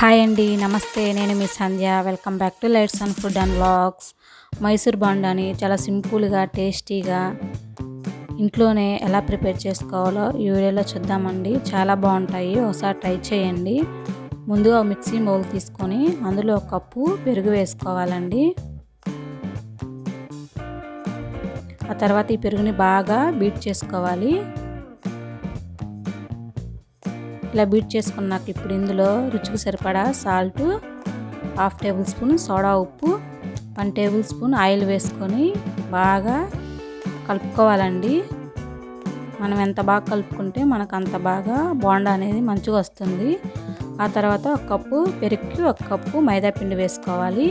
Hi అండి నమస్తే. నేను మీ Sandhya. Welcome back to lights and food and vlogs Mysore అని చాలా సింపుల్గా టేస్టీగా ఇంట్లోనే ఎలా ప్రిపేర్ చేసుకోవాలో ఈ వీడియోలో చూద్దామండి. చాలా బాగుంటాయి. ఒకసారి ట్రై చేయండి. ముందుగా మిక్సీ బౌల్ తీసుకొని అందులో ఒక కప్పు పెరుగు వేసుకోవాలండి. ఆ తర్వాత ఈ పెరుగుని బాగా బీట్ చేసుకోవాలి. ఇలా బీట్ చేసుకున్నాక ఇప్పుడు ఇందులో రుచికి సరిపడా salt half tablespoon soda ఉప్పు వన్ టేబుల్ స్పూన్ ఆయిల్ వేసుకొని బాగా కలుపుకోవాలండి. మనం ఎంత బాగా కలుపుకుంటే మనకు అంత బాగా బోండా అనేది మంచిగా వస్తుంది. ఆ తర్వాత ఒక కప్పు పెరుక్కి ఒక కప్పు మైదా పిండి వేసుకోవాలి.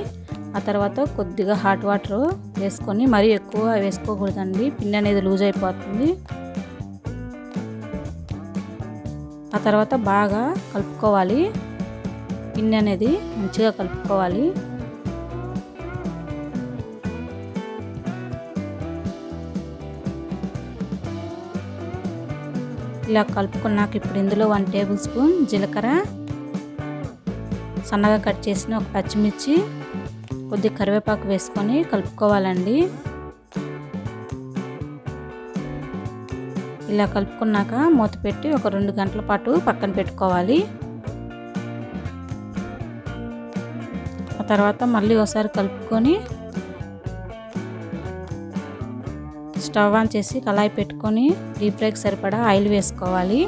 ఆ తర్వాత కొద్దిగా హాట్ వాటర్ వేసుకొని మరీ ఎక్కువ వేసుకోకూడదండి. పిండి అనేది లూజ్ అయిపోతుంది. ఆ తర్వాత బాగా కలుపుకోవాలి. పిండి అనేది మంచిగా కలుపుకోవాలి. ఇలా కలుపుకున్నాక ఇప్పుడు ఇందులో వన్ టేబుల్ స్పూన్ జీలకర్ర సన్నగా కట్ చేసిన ఒక పచ్చిమిర్చి కొద్ది కరివేపాకు వేసుకొని కలుపుకోవాలండి. ఇలా కలుపుకున్నాక మూత పెట్టి ఒక రెండు గంటల పాటు పక్కన పెట్టుకోవాలి. ఆ తర్వాత మళ్ళీ ఒకసారి కలుపుకొని స్టవ్ ఆన్ చేసి కళాయి పెట్టుకొని డీప్ ఫ్రైకి సరిపడా ఆయిల్ వేసుకోవాలి.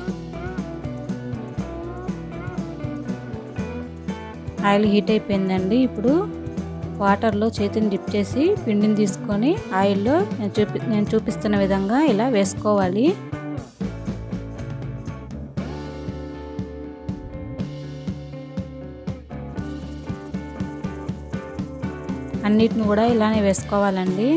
ఆయిల్ హీట్ అయిపోయిందండి. ఇప్పుడు వాటర్లో చేతిని డిప్ చేసి పిండిని తీసుకొని ఆయిల్లో నేను చూపి నేను చూపిస్తున్న విధంగా ఇలా వేసుకోవాలి. అన్నిటిని కూడా ఇలానే వేసుకోవాలండి.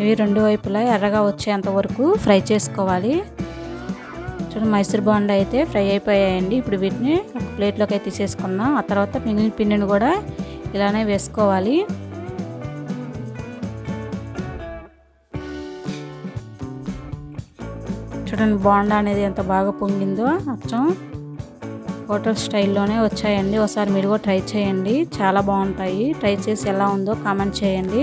ఇవి రెండు వైపులా ఎర్రగా వచ్చేంత వరకు ఫ్రై చేసుకోవాలి. చూడండి మైసూర్ బాండ్ అయితే ఫ్రై అయిపోయాయండి. ఇప్పుడు వీటిని ఒక ప్లేట్లోకి అయితే తీసేసుకున్నాం ఆ తర్వాత మిగిలిన పిండిని కూడా ఇలానే వేసుకోవాలి. చూడండి బాండా అనేది ఎంత బాగా పొంగిందో అచ్చం. హోటల్ స్టైల్లోనే వచ్చాయండి. ఒకసారి మీరు కూడా ట్రై చేయండి. చాలా బాగుంటాయి. ట్రై చేసి ఎలా ఉందో కామెంట్ చేయండి.